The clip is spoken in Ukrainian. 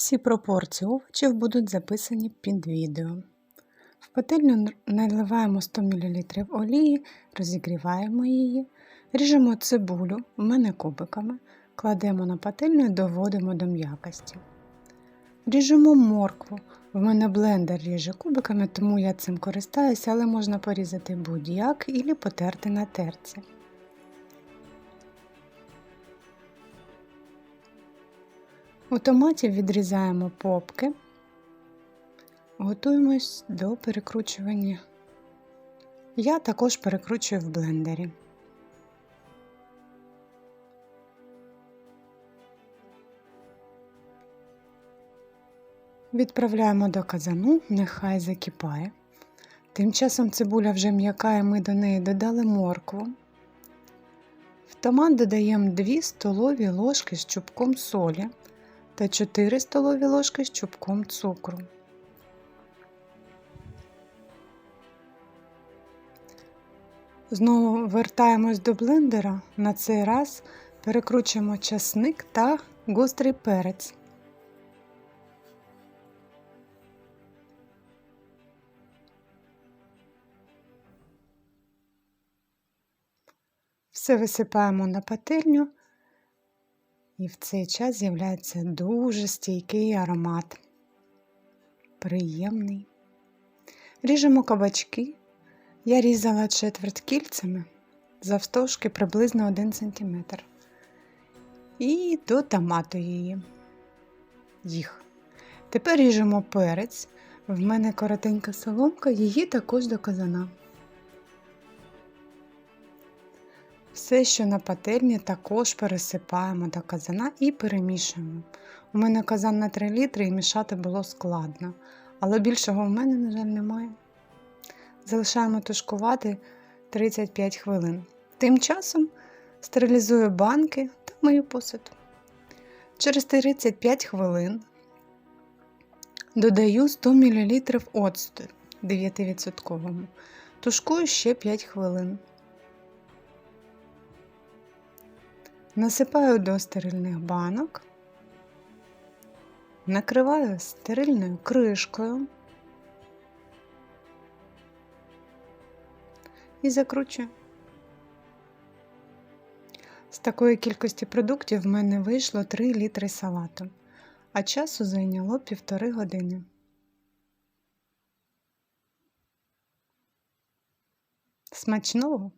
Всі пропорції овочів будуть записані під відео. В пательню наливаємо 100 мл олії, розігріваємо її, ріжемо цибулю, в мене кубиками, кладемо на пательню і доводимо до м'якості. Ріжемо моркву. В мене блендер ріже кубиками, тому я цим користаюся, але можна порізати будь-як і потерти на терці. У томаті відрізаємо попки, готуємось до перекручування. Я також перекручую в блендері. Відправляємо до казану, нехай закипає. Тим часом цибуля вже м'яка, і ми до неї додали моркву. В томат додаємо 2 столові ложки з чубком солі та 4 столові ложки з чубком цукру. Знову вертаємось до блендера. На цей раз перекручуємо часник та гострий перець. Все висипаємо на пательню, і в цей час з'являється дуже стійкий аромат. Приємний. Ріжемо кабачки. Я різала четверть кільцями завстовшки приблизно 1 см. І до томату її. Їх. Тепер ріжемо перець. В мене коротенька соломка, її також до казана. Все, що на пательні, також пересипаємо до казана і перемішуємо. У мене казан на 3 літри і мішати було складно, але більшого в мене, на жаль, немає. Залишаємо тушкувати 35 хвилин. Тим часом стерилізую банки та мию посуд. Через 35 хвилин додаю 100 мл оцту 9%. Тушкую ще 5 хвилин. Насипаю до стерильних банок, накриваю стерильною кришкою і закручую. З такої кількості продуктів в мене вийшло 3 літри салату, а часу зайняло півтори години. Смачного!